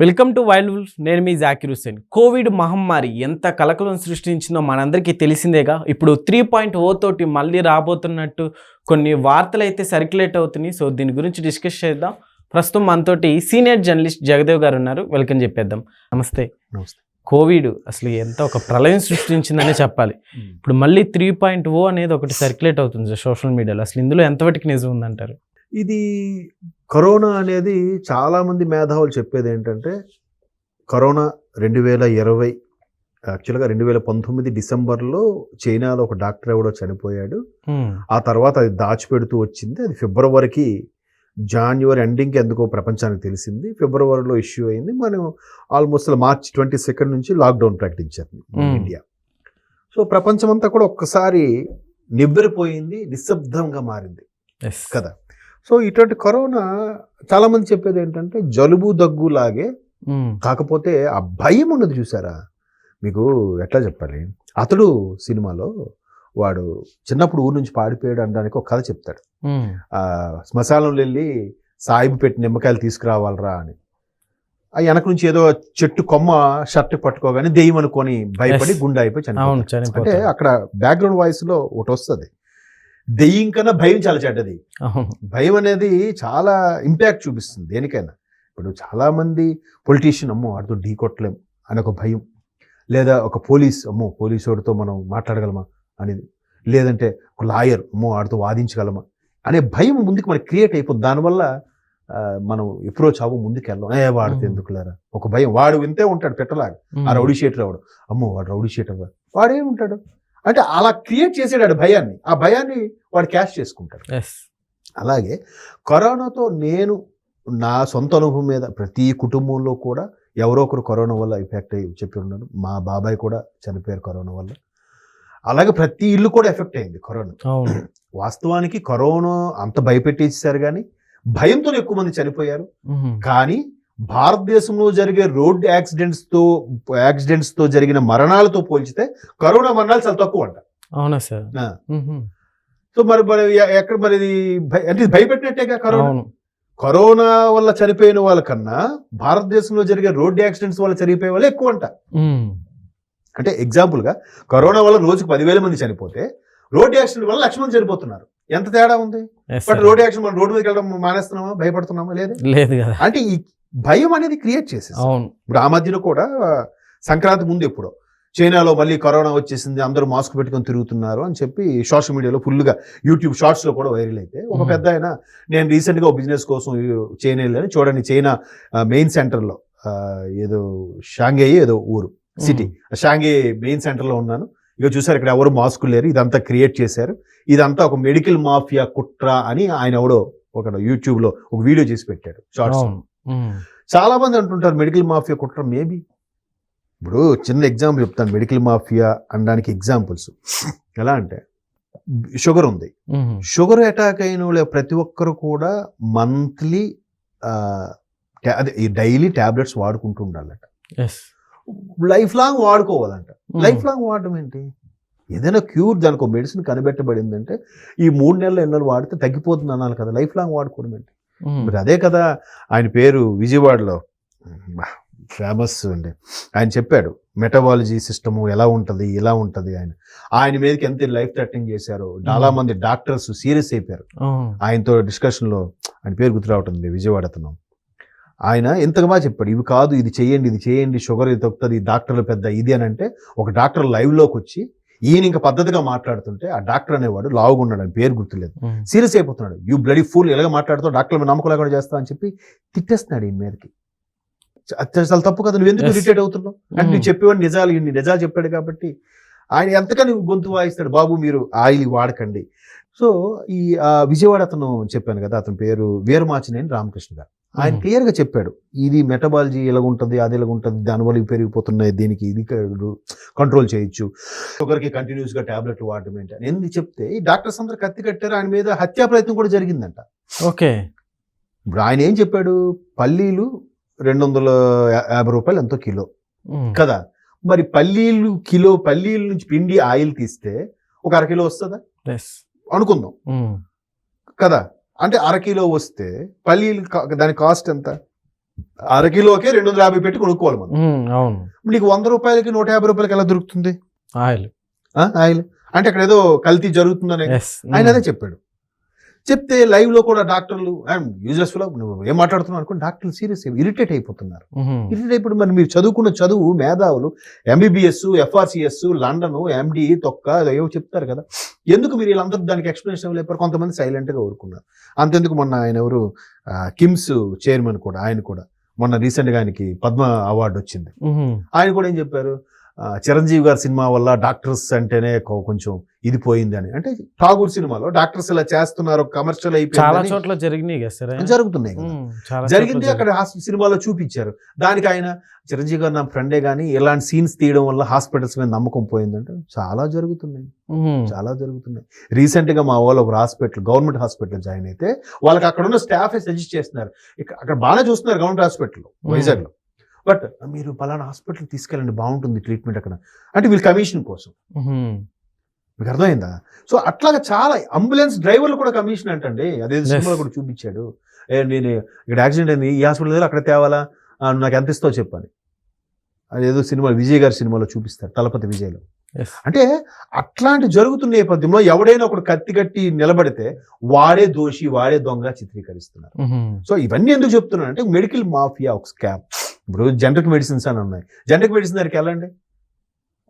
Welcome to wild wolf. నేను మీ Zakir Hussain Covid మహమ్మారి ఎంత కలకలం సృష్టించిందో మనందరికీ తెలిసిందేగా. ఇప్పుడు త్రీ పాయింట్ ఓ తోటి మళ్ళీ రాబోతున్నట్టు కొన్ని వార్తలు అయితే సర్క్యులేట్ అవుతున్నాయి. సో దీని గురించి డిస్కస్ చేద్దాం. ప్రస్తుతం మనతోటి సీనియర్ జర్నలిస్ట్ జగదేవ్ గారు ఉన్నారు. వెల్కమ్ చెప్పేద్దాం. నమస్తే. నమస్తే. కోవిడ్ అసలు ఎంత ఒక ప్రళయం సృష్టించిందనే చెప్పాలి. ఇప్పుడు మళ్ళీ త్రీ పాయింట్ ఓ అనేది ఒకటి సర్క్యులేట్ అవుతుంది సోషల్ మీడియాలో. అసలు ఇందులో ఎంతవరకు నిజం ఉందంటారు? ఇది కరోనా అనేది చాలా మంది మేధావులు చెప్పేది ఏంటంటే కరోనా రెండు వేల ఇరవై యాక్చువల్గా రెండు వేల పంతొమ్మిది డిసెంబర్లో చైనాలో ఒక డాక్టర్ ఎవడో చనిపోయాడు. ఆ తర్వాత అది దాచిపెడుతూ వచ్చింది. అది ఫిబ్రవరికి జాన్యువరి ఎండింగ్కి ఎందుకో ప్రపంచానికి తెలిసింది. ఫిబ్రవరిలో ఇష్యూ అయింది. మనం ఆల్మోస్ట్ మార్చ్ ట్వంటీ సెకండ్ నుంచి లాక్డౌన్ ప్రకటించారు. ఇండియా. సో ప్రపంచమంతా కూడా ఒక్కసారి నివ్వెరపోయింది నిశ్శబ్దంగా మారింది. కదా? సో ఇటువంటి కరోనా చాలా మంది చెప్పేది ఏంటంటే జలుబు దగ్గు లాగే కాకపోతే ఆ భయం ఉన్నది చూసారా? మీకు ఎట్లా చెప్పాలి? అతడు సినిమాలో వాడు చిన్నప్పుడు ఊరు నుంచి పాడిపోయాడు అనడానికి ఒక కథ చెప్తాడు. ఆ శ్మశానంలో వెళ్ళి సాయిబు పెట్టి నిమ్మకాయలు తీసుకురావాలరా అని. ఆ వెనక నుంచి ఏదో చెట్టు కొమ్మ షర్ట్ పట్టుకోగానే దెయ్యం అనుకొని భయపడి. గుండె అయిపోయి చనిపోతాడు. అంటే అక్కడ బ్యాక్గ్రౌండ్ వాయిస్లో ఒకటి వస్తుంది. దెయ్యం కన్నా భయం చాలా చెడ్డది. భయం అనేది చాలా ఇంపాక్ట్ చూపిస్తుంది దేనికైనా. ఇప్పుడు చాలా మంది పొలిటీషియన్ అమ్మో వాడితో ఢీ కొట్టలేం అని ఒక భయం. లేదా ఒక పోలీస్ అమ్మో పోలీసు వాడితో మనం మాట్లాడగలమా అనేది. లేదంటే ఒక లాయర్ అమ్మో వాడితో వాదించగలమా అనే భయం ముందుకు మనకి క్రియేట్ అయిపోతుంది దానివల్ల మనం ఎప్పుడో చావు ముందుకు వెళ్ళాం ఏ వాడితే Mhm. ఎందుకు లేరా ఒక భయం. వాడు వింతే ఉంటాడు పెట్టలాగా. ఆ రౌడీ షీటర్ అవడు అమ్మో వాడు రౌడీ షీటర్ వాడు ఏముంటాడు అంటే అలా క్రియేట్ చేసాడు ఆడు భయాన్ని. ఆ భయాన్ని వాడు క్యాష్ చేసుకుంటాడు. అలాగే కరోనాతో నేను నా సొంత అనుభవం మీద ప్రతి కుటుంబంలో కూడా ఎవరో ఒకరు కరోనా వల్ల ఎఫెక్ట్ అయ్యి చెప్పి ఉన్నారు మా బాబాయ్ కూడా చనిపోయారు కరోనా వల్ల. అలాగే ప్రతి ఇల్లు కూడా ఎఫెక్ట్ అయింది కరోనా. వాస్తవానికి కరోనా అంత భయపెట్టేసారు కానీ భయంతో ఎక్కువ మంది చనిపోయారు. కానీ భారతదేశంలో జరిగే రోడ్ యాక్సిడెంట్స్తో యాక్సిడెంట్స్తో జరిగిన మరణాలతో పోల్చితే కరోనా మరణాలు చాలా తక్కువ అంట. అవునా సార్? సో మరి మరి ఎక్కడ మరి అంటే భయపెట్టినట్టేగా కరోనా? కరోనా వల్ల చనిపోయిన వాళ్ళకన్నా భారతదేశంలో జరిగే రోడ్ యాక్సిడెంట్స్ వల్ల చనిపోయే వాళ్ళు ఎక్కువ అంట. అంటే ఎగ్జాంపుల్గా కరోనా వల్ల రోజుకు పదివేల మంది చనిపోతే రోడ్ యాక్సిడెంట్ వల్ల లక్ష మంది చనిపోతున్నారు. ఎంత తేడా ఉంది? బట్. రోడ్ యాక్సిడెంట్ మనం రోడ్డు మీదకి వెళ్ళడం మానేస్తున్నామా? భయపడుతున్నామా? లేదు? లేదు అంటే భయం అనేది క్రియేట్ చేసేసి అవును. ఇప్పుడు ఆ మధ్యన కూడా సంక్రాంతి ముందు ఎప్పుడో చైనాలో మళ్ళీ కరోనా వచ్చేసింది అందరూ మాస్క్ పెట్టుకొని తిరుగుతున్నారు అని చెప్పి సోషల్ మీడియాలో ఫుల్గా యూట్యూబ్ షార్ట్స్లో కూడా వైరల్ అయితే ఒక. పెద్ద ఆయన నేను రీసెంట్గా బిజినెస్ కోసం చైనా వెళ్ళాను చూడండి చైనా మెయిన్ సెంటర్లో ఆ, ఏదో షాంఘై ఏదో ఊరు సిటీ షాంఘై మెయిన్ సెంటర్లో ఉన్నాను. ఇక చూసారు ఇక్కడ ఎవరు మాస్క్ లేరు ఇదంతా క్రియేట్ చేశారు. ఇదంతా ఒక మెడికల్ మాఫియా కుట్ర అని ఆయన ఎవడో ఒక యూట్యూబ్లో ఒక వీడియో చేసి పెట్టాడు షార్ట్స్ చాలా మంది అంటుంటారు మెడికల్ మాఫియా కుట్ర మేబీ. ఇప్పుడు చిన్న ఎగ్జాంపుల్ చెప్తాను. మెడికల్ మాఫియా అనడానికి ఎగ్జాంపుల్స్. ఎలా అంటే షుగర్ ఉంది. షుగర్ అటాక్ అయిన వాళ్ళ ప్రతి ఒక్కరు కూడా మంత్లీ అదే ఈ డైలీ టాబ్లెట్స్ వాడుకుంటూ ఉండాలట. Yes. లైఫ్ లాంగ్ వాడుకోవాలంట. లైఫ్ లాంగ్ వాడడం ఏంటి? ఏదైనా క్యూర్ దానికి మెడిసిన్ కనిపెట్టబడిందంటే ఈ మూడు నెలలు ఎన్నెలు వాడితే తగ్గిపోతుంది అనాలి కదా. లైఫ్ లాంగ్ వాడుకోవడం ఏంటి? మరి అదే కదా ఆయన పేరు విజయవాడలో. ఫేమస్ అండి. ఆయన చెప్పాడు మెటబాలజీ సిస్టమ్ ఎలా ఉంటుంది ఎలా ఉంటుంది? ఆయన. ఆయన మీదకి ఎంత లైఫ్ థ్రెటనింగ్ చేశారో. చాలా. మంది డాక్టర్స్ సీరియస్ అయిపోయారు. ఆయనతో డిస్కషన్లో ఆయన పేరు గుర్తు రావటుంది విజయవాడ అతను. ఆయన బాగా చెప్పాడు ఇవి కాదు ఇది చేయండి ఇది చేయండి షుగర్ ఇది తొక్కుతుంది డాక్టర్లు పెద్ద ఇది అని అంటే ఒక డాక్టర్ లైవ్లోకి వచ్చి ఈయన ఇంకా పద్ధతిగా మాట్లాడుతుంటే ఆ డాక్టర్ అనేవాడు లావుగా ఉన్నాడు ఆయన పేరు గుర్తులేదు. సీరియస్ అయిపోతున్నాడు. యూ బ్లడీ ఫుల్ ఎలాగ మాట్లాడుతావు? డాక్టర్ మీద నమ్మకం లేకుండా చేస్తావు అని చెప్పి తిట్టేస్తున్నాడు ఈయన మీదకి. చాలా తప్పు కదా నువ్వు ఎందుకు. ఇరిటేట్ అవుతున్నావు? అంటే నువ్వు చెప్పేవాడు నిజాలు ఇన్ని నిజాలు చెప్పాడు కాబట్టి ఆయన ఎంతగా నువ్వు గొంతు వాయిస్తాడు? బాబు మీరు ఆయిల్ వాడకండి. సో ఈ ఆ, విజయవాడ అతను చెప్పాను కదా అతని పేరు వీరమాచినేని రామకృష్ణ గారు. ఆయన ఉమ్, క్లియర్గా చెప్పాడు. ఇది మెటబాలజీ ఎలా ఉంటుంది అది ఎలా ఉంటుంది దానివల్ల ఇవి పెరిగిపోతున్నాయి దీనికి ఇది కంట్రోల్ చేయొచ్చు. షుగర్కి కంటిన్యూస్గా టాబ్లెట్ వాడటం ఏంటి అని ఎందుకు చెప్తే ఈ డాక్టర్స్ అందరూ కత్తి కట్టారు ఆయన మీద హత్యా ప్రయత్నం కూడా జరిగిందంట. ఓకే. ఇప్పుడు ఆయన ఏం చెప్పాడు? పల్లీలు రెండు వందల యాభై రూపాయలు ఎంతో కిలో. కదా? మరి పల్లీలు కిలో పల్లీల నుంచి పిండి ఆయిల్ తీస్తే ఒక అర కిలో వస్తుందా. అనుకుందాం. ఉమ్, కదా? అంటే అర కిలో వస్తే పల్లీలు దాని కాస్ట్ ఎంత? అరకిలోకే రెండు వందల యాభై పెట్టి కొనుక్కోవాలి మనం. ఉమ్, అవును. నీకు వంద రూపాయలకి నూట యాభై రూపాయలకి ఎలా దొరుకుతుంది? ఆయిల్. ఆయిల్. అంటే అక్కడ ఏదో కల్తీ జరుగుతుందని ఆయన అదే చెప్పాడు. చెప్తే లైవ్లో కూడా డాక్టర్లు యూజెస్లో నువ్వు ఏం మాట్లాడుతున్నావు అనుకో డాక్టర్లు సీరియస్ ఇరిటేట్ అయిపోతున్నారు. ఇరిటేట్ అయిపోయి మరి మీరు చదువుకున్న చదువు మేధావులు ఎంబీబీఎస్ ఎఫ్ఆర్సిఎస్ లండన్ ఎండి తొక్క ఏవో చెప్తారు కదా. ఎందుకు మీరు వీళ్ళందరూ దానికి ఎక్స్ప్లెనేషన్ ఇవ్వలేపారు కొంతమంది సైలెంట్గా ఊరుకున్నారు. అంతెందుకు మొన్న ఆయన ఎవరు? కిమ్స్ చైర్మన్ కూడా ఆయన కూడా. మొన్న రీసెంట్గా ఆయనకి పద్మ అవార్డు వచ్చింది. ఆయన కూడా ఏం చెప్పారు? చిరంజీవి గారి సినిమా వల్ల డాక్టర్స్ అంటేనే కొంచెం ఇది పోయింది అని. అంటే ఠాగూర్ సినిమాలో డాక్టర్స్ ఇలా చేస్తున్నారు కమర్షియల్ చాలా అయిపోయింది చోట్ల జరిగినాయి సార్ జరుగుతున్నాయి చాలా జరిగింది అక్కడ సినిమాలో చూపించారు. దానికి ఆయన చిరంజీవి గారు నా ఫ్రెండే కానీ ఇలాంటి సీన్స్ తీయడం వల్ల హాస్పిటల్స్ మీద నమ్మకం పోయిందంటే చాలా జరుగుతున్నాయి. చాలా జరుగుతున్నాయి. రీసెంట్గా మా వాళ్ళు ఒక హాస్పిటల్ గవర్నమెంట్ హాస్పిటల్ జాయిన్ అయితే వాళ్ళకి అక్కడ ఉన్న స్టాఫ్ సజెస్ట్ చేస్తున్నారు. అక్కడ బాగానే చూస్తున్నారు గవర్నమెంట్ హాస్పిటల్ వైజాగ్లో బట్ మీరు పలానా హాస్పిటల్ తీసుకెళ్ళండి బాగుంటుంది ట్రీట్మెంట్ అక్కడ. అంటే వీళ్ళు కమిషన్ కోసం. మీకు అర్థమైందా? సో అట్లాగా చాలా అంబులెన్స్ డ్రైవర్లు కూడా కమిషన్ అంటండి. అదే. సినిమాలో కూడా చూపించాడు. నేను ఇక్కడ యాక్సిడెంట్ అయింది ఈ హాస్పిటల్ అక్కడ తేవాలా? నాకు ఎంత ఇస్తావు చెప్పని అదేదో సినిమా విజయ్ గారి సినిమాలో చూపిస్తారు తలపతి విజయ్లో. అంటే అట్లాంటి జరుగుతున్న నేపథ్యంలో ఎవడైనా ఒకడు కత్తి కట్టి నిలబడితే వాడే దోషి వాడే దొంగ చిత్రీకరిస్తున్నారు. సో ఇవన్నీ ఎందుకు చెప్తున్నాను అంటే మెడికల్ మాఫియా ఒక స్కామ్. ఇప్పుడు జనరిక్ మెడిసిన్స్ అని ఉన్నాయి. జనరిక్ మెడిసిన్ దగ్గరికి వెళ్ళండి.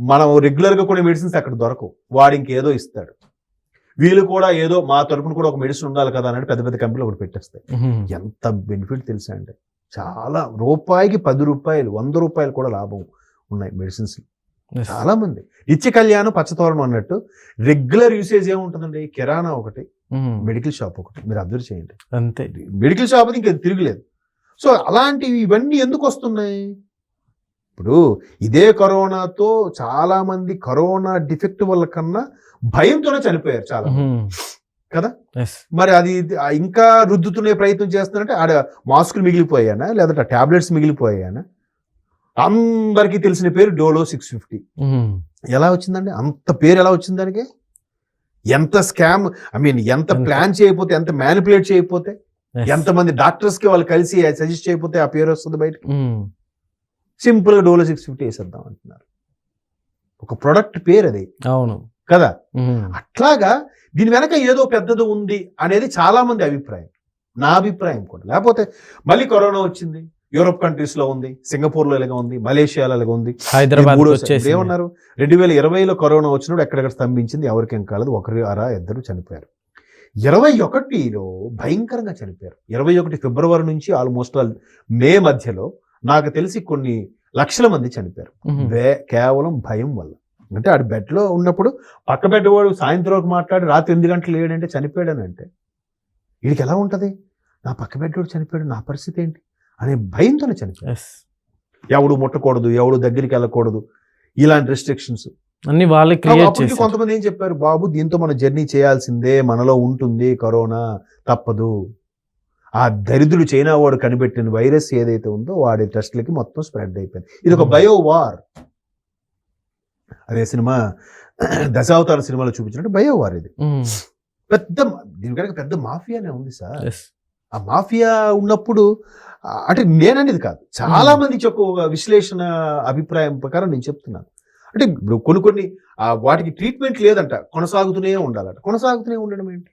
మనం రెగ్యులర్గా కూడా మెడిసిన్స్ అక్కడ దొరకవు. వాడు ఇంకేదో ఇస్తాడు. వీళ్ళు కూడా ఏదో మా తరపున కూడా ఒక మెడిసిన్ ఉండాలి కదా అని పెద్ద పెద్ద కంపెనీలు ఒకటి పెట్టేస్తాయి. ఎంత బెనిఫిట్ తెలుసా అంటే చాలా రూపాయికి పది రూపాయలు వంద రూపాయలు కూడా లాభం ఉన్నాయి మెడిసిన్స్. Yes. చాలా మంది నిత్య కళ్యాణం పచ్చతోరణం అన్నట్టు రెగ్యులర్ యూసేజ్ ఏముంటుందండి? కిరాణా ఒకటి మెడికల్ షాప్ ఒకటి. మీరు అబ్జర్వ్ చేయండి. అంతే. మెడికల్ షాప్ అది ఇంకా తిరగలేదు. సో అలాంటివి ఇవన్నీ ఎందుకు వస్తున్నాయి? ఇప్పుడు ఇదే కరోనాతో చాలా మంది కరోనా డిఫెక్ట్ వల్ల కన్నా భయంతోనే చనిపోయారు చాలా కదా? మరి అది ఇంకా రుద్దుతునే ప్రయత్నం చేస్తున్నారంటే ఆడ మాస్కులు మిగిలిపోయానా లేదంటే టాబ్లెట్స్ మిగిలిపోయానా అందరికీ తెలిసిన పేరు డోలో సిక్స్ ఫిఫ్టీ. ఎలా వచ్చిందండి? అంత పేరు ఎలా వచ్చింది దానికి? ఎంత స్కామ్ ఐ మీన్ ఎంత? ప్లాన్ చేయకపోతే ఎంత మ్యానిపులేట్ చేయకపోతే. ఎంతమంది డాక్టర్స్కి వాళ్ళు కలిసి సజెస్ట్ చేయకపోతే ఆ పేరు వస్తుంది బయటకి? ఉమ్, సింపుల్గా డోలో సిక్స్ ఫిఫ్టీ వేసేద్దాం అంటున్నారు. ఒక ప్రొడక్ట్ పేరు అది అవును. కదా? ఉమ్, అట్లాగా దీని వెనక ఏదో పెద్దది ఉంది అనేది చాలా మంది అభిప్రాయం. నా అభిప్రాయం కూడా. లేకపోతే మళ్ళీ కరోనా వచ్చింది. యూరోప్ కంట్రీస్లో ఉంది. సింగపూర్లో ఇలాగ ఉంది. మలేషియాలో ఇలాగ ఉంది. హైదరాబాద్ ఏమన్నారు? రెండు వేల ఇరవైలో కరోనా వచ్చినప్పుడు ఎక్కడెక్కడ స్తంభించింది? ఎవరికేం కాలేదు. ఒకరు అరా ఇద్దరు చనిపోయారు. ఇరవై ఒకటిలో భయంకరంగా చనిపోయారు. ఇరవై ఒకటి ఫిబ్రవరి నుంచి ఆల్మోస్ట్ ఆల్ మే మధ్యలో నాకు తెలిసి కొన్ని లక్షల మంది చనిపోయారు. కేవలం భయం వల్ల. అంటే ఆడు బెడ్లో ఉన్నప్పుడు పక్క బెడ్ వాడు సాయంత్రం మాట్లాడి రాత్రి ఎనిమిది గంటలు లేడంటే చనిపోయాడని అంటే వీడికి ఎలా ఉంటది? నా పక్క బెడ్ వాడు చనిపోయాడు నా పరిస్థితి ఏంటి? అనే భయంతోనే చనిపోయాడు ఎస్ ఎవడు ముట్టకూడదు ఎవడు దగ్గరికి వెళ్ళకూడదు. ఇలాంటి రెస్ట్రిక్షన్స్ అన్ని వాళ్ళే క్రియేట్ చేసి కొంతమంది ఏం చెప్పారు? బాబు దీంతో మనం జర్నీ చేయాల్సిందే. మనలో ఉంటుంది కరోనా. తప్పదు. ఆ దరిద్రుడు చైనా వాడు కనిపెట్టిన వైరస్ ఏదైతే ఉందో వాడి టెస్ట్లకి మొత్తం స్ప్రెడ్ అయిపోయింది. ఇది ఒక. Bio war. అదే సినిమా దశావతార సినిమాలో చూపించినట్టు బయో వార్ ఇది. పెద్ద దీని కనుక పెద్ద మాఫియానే ఉంది సార్. ఆ మాఫియా ఉన్నప్పుడు అంటే నేననేది కాదు. చాలా. మంది చెప్పు ఒక విశ్లేషణ అభిప్రాయం ప్రకారం నేను చెప్తున్నాను. అంటే ఇప్పుడు కొన్ని కొన్ని వాటికి ట్రీట్మెంట్ లేదంట. కొనసాగుతూనే ఉండాలట. కొనసాగుతూనే ఉండడం ఏంటి?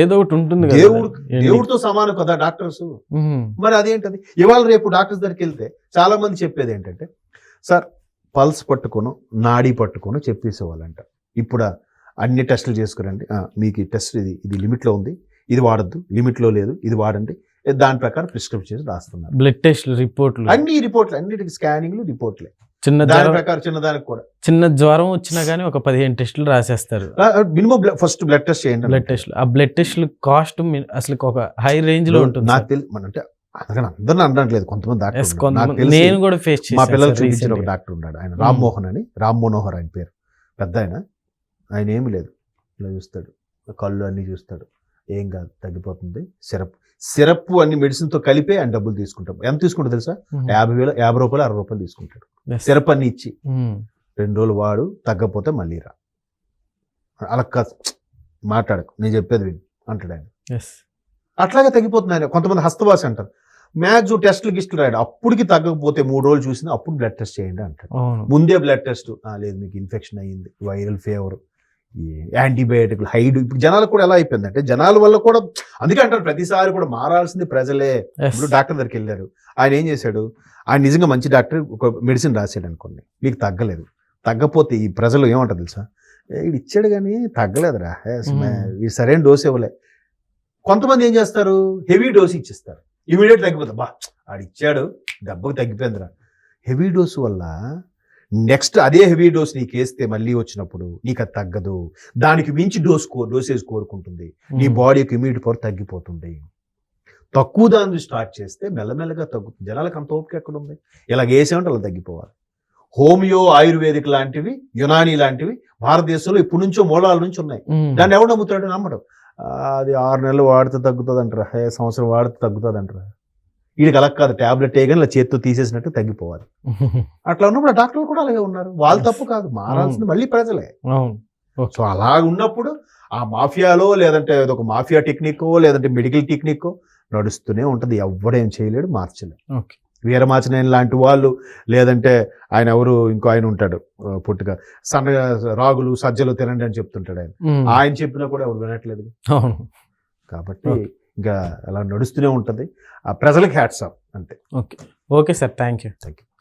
ఏదో ఒకటి ఉంటుంది దేవుడు. దేవుడితో సమానం కదా డాక్టర్స్? మరి అదేంటది? ఇవాళ రేపు డాక్టర్స్ దగ్గరికి వెళ్తే చాలా మంది చెప్పేది ఏంటంటే సార్ పల్స్ పట్టుకోను నాడీ పట్టుకోను చెప్పేసేవాళ్ళంట. ఇప్పుడు అన్ని టెస్టులు చేసుకురండి. మీకు టెస్ట్ ఇది ఇది లిమిట్లో ఉంది. ఇది వాడద్దు. లిమిట్లో లేదు. ఇది వాడండి. దాని ప్రకారం ప్రిస్క్రిప్షన్ చేసి రాస్తున్నారు. బ్లడ్ టెస్ట్ రిపోర్ట్లు. అన్ని రిపోర్ట్లు. అన్నిటికి స్కానింగ్లు రిపోర్ట్లే. చిన్న దాని ప్రకారం చిన్నదానికి కూడా. చిన్న జ్వరం వచ్చినా గానీ ఒక పదిహేను టెస్టులు రాసేస్తారు. మినిమం ఫస్ట్ బ్లడ్ టెస్ట్ చేయండి బ్లడ్ టెస్ట్లు. ఆ బ్లడ్ టెస్ట్లు కాస్ట్ అసలు ఒక హై రేంజ్లో ఉంటుంది నాకు మన అంటే అందరిని అనట్లేదు. కొంతమంది డాక్టర్ నేను కూడా ఫేస్ మా పిల్లలు చూపించిన ఒక. డాక్టర్ ఉన్నాడు. ఆయన రామ్మోహన్ అని. రామ్ మనోహర్ ఆయన పేరు. పెద్ద ఆయన. ఆయన ఏమి లేదు. ఇలా చూస్తాడు. కళ్ళు అన్ని చూస్తాడు. ఏం కాదు. తగ్గిపోతుంది. సిరప్ సిరప్ అన్ని మెడిసిన్తో కలిపి ఆయన డబ్బులు తీసుకుంటాం ఎంత తీసుకుంటాడు తెలుసా? యాభై వేల యాభై రూపాయలు అరవై రూపాయలు తీసుకుంటాడు. సిరప్ అన్ని ఇచ్చి. రెండు రోజులు వాడు తగ్గపోతే మళ్ళీ రా. అలా కాదు మాట్లాడకు. నేను చెప్పేది విను అంటాడు ఆయన. అట్లాగే తగ్గిపోతుంది ఆయన. కొంతమంది హస్తవాసి అంటారు. మ్యాథ్స్ టెస్టులు గిస్టులు రాయడు. అప్పటికి తగ్గకపోతే మూడు రోజులు చూసినా అప్పుడు బ్లడ్ టెస్ట్ చేయండి అంటాడు. ముందే బ్లడ్ టెస్ట్ లేదు మీకు ఇన్ఫెక్షన్ అయ్యింది వైరల్ ఫీవర్ యాంటీబయాటిక్లు హైడ్ ఇప్పుడు జనాలకు కూడా ఎలా అయిపోయిందంటే జనాల వల్ల కూడా అందుకే అంటారు ప్రతిసారి కూడా మారాల్సింది ప్రజలే. ఇప్పుడు డాక్టర్ దగ్గరికి వెళ్ళారు. ఆయన ఏం చేశాడు? ఆయన నిజంగా మంచి డాక్టర్ ఒక మెడిసిన్ రాశాడు అనుకోండి. మీకు తగ్గలేదు. తగ్గపోతే ఈ ప్రజలు ఏమంటారు తెలుసా? "ఏ, వీడు ఇచ్చాడు కానీ తగ్గలేదురా. Hmm. ఈ సరైన డోస్ ఇవ్వలే. కొంతమంది ఏం చేస్తారు? హెవీ డోస్ ఇచ్చేస్తారు. ఇమీడియట్ తగ్గిపోతుంది బా ఆడు ఇచ్చాడు. దెబ్బకు తగ్గిపోయిందిరా. హెవీ డోస్ వల్ల నెక్స్ట్ అదే హెవీ డోస్ నీకు వేస్తే మళ్ళీ వచ్చినప్పుడు నీకు అది తగ్గదు. దానికి మించి డోస్ కో డోసేజ్ కోరుకుంటుంది. నీ ఉమ్. బాడీకి ఇమ్యూనిటీ పవర్ తగ్గిపోతుంది. తక్కువ దాన్ని స్టార్ట్ చేస్తే మెల్లమెల్లగా తగ్గుతుంది. జనాలకు అంత ఓపిక ఎక్కడ ఉంది ఇలా వేసామంటే అలా తగ్గిపోవాలి. హోమియో ఆయుర్వేదిక్ లాంటివి యునాని లాంటివి భారతదేశంలో ఇప్పటి నుంచో మూలాల నుంచి ఉన్నాయి. దాన్ని ఎవడు నమ్ముతాడు నమ్మడు అది ఆరు నెలలు వాడితే తగ్గుతుంది అంటారా సంవత్సరం వాడితే తగ్గుతుంది అంటారా వీడికి అలా కాదు టాబ్లెట్ వేయగానే ఇలా చేత్తో తీసేసినట్టు తగ్గిపోవాలి. అట్లా ఉన్నప్పుడు డాక్టర్లు కూడా అలాగే ఉన్నారు. వాళ్ళ తప్పు కాదు మారాల్సింది మళ్ళీ ప్రజలే. సో అలా ఉన్నప్పుడు ఆ మాఫియాలో లేదంటే ఒక మాఫియా టెక్నికో లేదంటే మెడికల్ టెక్నికో నడుస్తూనే ఉంటుంది. ఎవడేం చేయలేడు మార్చలేడు. ఓకే. వీరమాచనేని లాంటి వాళ్ళు లేదంటే ఆయన ఎవరు ఇంకో ఆయన ఉంటాడు ఆ, పుట్టుక సన్నగా రాగులు సజ్జలు తినండి అని చెప్తుంటాడు ఆయన. ఆయన చెప్పినా కూడా ఎవరు వినట్లేదు. కాబట్టి. ఇంకా అలా నడుస్తూనే ఉంటుంది. ఆ ప్రజలకు హ్యాట్స్ ఆఫ్ అంతే. Okay. Okay sir. Thank you thank you